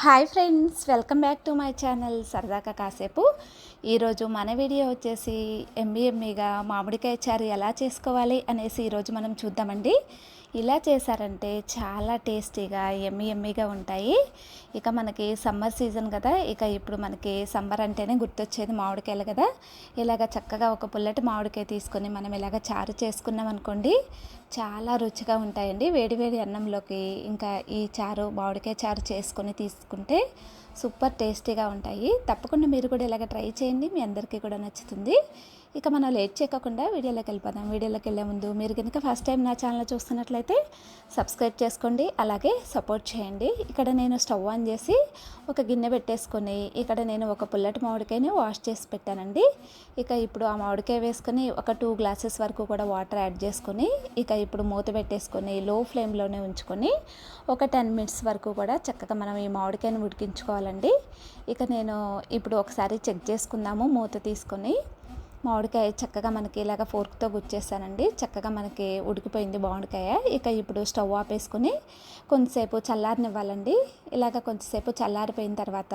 Hi friends welcome back to my channel సరదాగా కాసేపు. ఈరోజు మన వీడియో వచ్చేసి ఎంబీఎంఈగా మామిడికాయ చారు ఎలా చేసుకోవాలి అనేసి ఈరోజు మనం చూద్దామండి. ఇలా చేశారంటే చాలా టేస్టీగా ఎమ్మి ఎమ్మిగా ఉంటాయి. ఇక మనకి సమ్మర్ సీజన్ కదా ఇక ఇప్పుడు మనకి సమ్మర్ అంటేనే గుర్తొచ్చేది మామిడికాయలు కదా. ఇలాగ చక్కగా ఒక పుల్లటి మామిడికాయ తీసుకొని మనం ఇలాగ చారు చేసుకున్నాం అనుకోండి చాలా రుచిగా ఉంటాయండి. వేడివేడి అన్నంలోకి ఇంకా ఈ చారు మామిడికాయ చారు చేసుకొని తీసుకుంటే సూపర్ టేస్టీగా ఉంటాయి. తప్పకుండా మీరు కూడా ఇలాగ ట్రై చేయండి. మీ అందరికీ కూడా నచ్చుతుంది. ఇక మనం లేట్ చేయకుండా వీడియోలోకి వెళ్ళిపోదాం. వీడియోలోకి వెళ్ళే ముందు మీరు కనుక ఫస్ట్ టైం నా ఛానల్ చూస్తున్నట్లయితే సబ్స్క్రైబ్ చేసుకోండి. అలాగే సపోర్ట్ చేయండి. ఇక్కడ నేను స్టవ్ ఆన్ చేసి ఒక గిన్నె పెట్టేసుకొని ఇక్కడ నేను ఒక పుల్లటి మామిడికాయని వాష్ చేసి పెట్టానండి. ఇక ఇప్పుడు ఆ మామిడికాయ వేసుకొని ఒక టూ గ్లాసెస్ వరకు కూడా వాటర్ యాడ్ చేసుకొని ఇక ఇప్పుడు మూత పెట్టేసుకొని లో ఫ్లేమ్లోనే ఉంచుకొని ఒక టెన్ మినిట్స్ వరకు కూడా చక్కగా మనం ఈ మామిడికాయని ఉడికించుకోవాలండి ఇక నేను ఇప్పుడు ఒకసారి చెక్ చేసుకుందాము మూత తీసుకొని. మామిడికాయ చక్కగా మనకి ఇలాగ ఫోర్క్తో గుచ్చేసానండి. చక్కగా మనకి ఉడికిపోయింది మామిడికాయ. ఇక ఇప్పుడు స్టవ్ ఆపేసుకొని కొంతసేపు చల్లారనివ్వాలండి. ఇలాగ కొంతసేపు చల్లారిపోయిన తర్వాత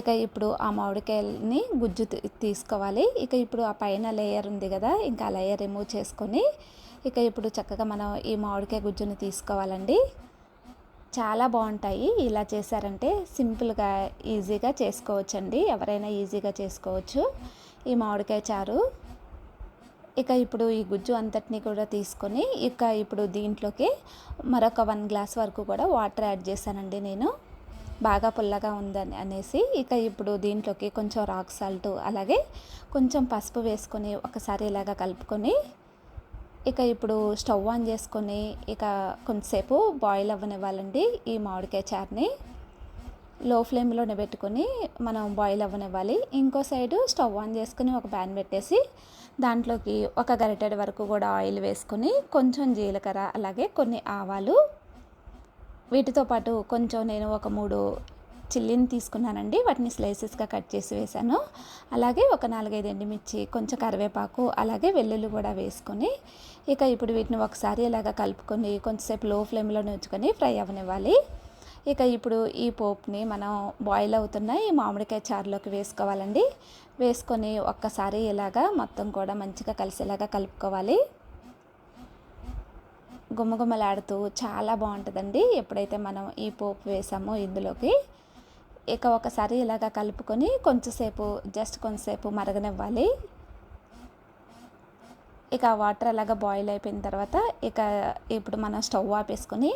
ఇక ఇప్పుడు ఆ మామిడికాయని గుజ్జు తీసుకోవాలి. ఇక ఇప్పుడు ఆ పైన లేయర్ ఉంది కదా ఇంకా ఆ లేయర్ రిమూవ్ చేసుకొని ఇక ఇప్పుడు చక్కగా మనం ఈ మామిడికాయ గుజ్జుని తీసుకోవాలండి. చాలా బాగుంటాయి. ఇలా చేశారంటే సింపుల్గా ఈజీగా చేసుకోవచ్చండి. ఎవరైనా ఈజీగా చేసుకోవచ్చు. ఈ మామిడికాయ చారు. ఇక ఇప్పుడు ఈ గుజ్జు అంతటిని కూడా తీసుకొని ఇక ఇప్పుడు దీంట్లోకి మరొక వన్ గ్లాస్ వరకు కూడా వాటర్ యాడ్ చేశానండి నేను. బాగా పుల్లగా ఉందని అనేసి ఇక ఇప్పుడు దీంట్లోకి కొంచెం రాక్ సాల్ట్ అలాగే కొంచెం పసుపు వేసుకొని ఒకసారి ఇలాగా కలుపుకొని ఇక ఇప్పుడు స్టవ్ ఆన్ చేసుకొని ఇక కొంతసేపు బాయిల్ అవ్వనివ్వాలండి ఈ మామిడికాయ చారుని. లో ఫ్లేమ్లోనే పెట్టుకొని మనం బాయిల్ అవ్వనివ్వాలి. ఇంకో సైడు స్టవ్ ఆన్ చేసుకుని ఒక ప్యాన్ పెట్టేసి దాంట్లోకి ఒక గరిటెడ్ వరకు కూడా ఆయిల్ వేసుకొని కొంచెం జీలకర్ర అలాగే కొన్ని ఆవాలు. వీటితో పాటు కొంచెం నేను ఒక మూడు చిల్లిని తీసుకున్నానండి. వాటిని స్లైసెస్గా కట్ చేసి వేసాను అలాగే ఒక నాలుగైదు ఎండుమిర్చి కొంచెం కరివేపాకు అలాగే వెల్లుల్లి కూడా వేసుకొని ఇక ఇప్పుడు వీటిని ఒకసారి ఇలాగ కలుపుకొని కొంచెంసేపు లో ఫ్లేమ్లో ఉంచుకొని ఫ్రై అవ్వనివ్వాలి ఇక ఇప్పుడు ఈ పోప్ని మనం బాయిల్ అవుతున్న ఈ మామిడికాయ చారులోకి వేసుకోవాలండి. వేసుకొని ఒక్కసారి ఇలాగా మొత్తం కూడా మంచిగా కలిసేలాగా కలుపుకోవాలి. గుమ్మగుమ్మలాడుతూ చాలా బాగుంటుందండి. ఎప్పుడైతే మనం ఈ పోపు వేసామో ఇందులోకి. ఇక ఒకసారి ఇలాగ కలుపుకొని కొంచెంసేపు జస్ట్ కొంచెంసేపు మరగనివ్వాలి. ఇక వాటర్ అలాగ బాయిల్ అయిపోయిన తర్వాత ఇక ఇప్పుడు మనం స్టవ్ ఆపేసుకొని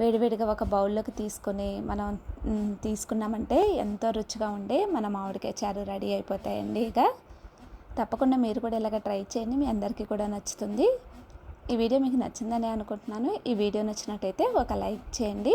వేడివేడిగా ఒక బౌల్లోకి తీసుకొని మనం తీసుకున్నామంటే ఎంతో రుచిగా ఉండే మన మామిడికాయ చారు రెడీ అయిపోతాయండి ఇక. తప్పకుండా మీరు కూడా ఇలాగ ట్రై చేయండి మీ అందరికీ కూడా నచ్చుతుంది. ఈ వీడియో మీకు నచ్చిందని అనుకుంటున్నాను. ఈ వీడియో నచ్చినట్టయితే ఒక లైక్ చేయండి.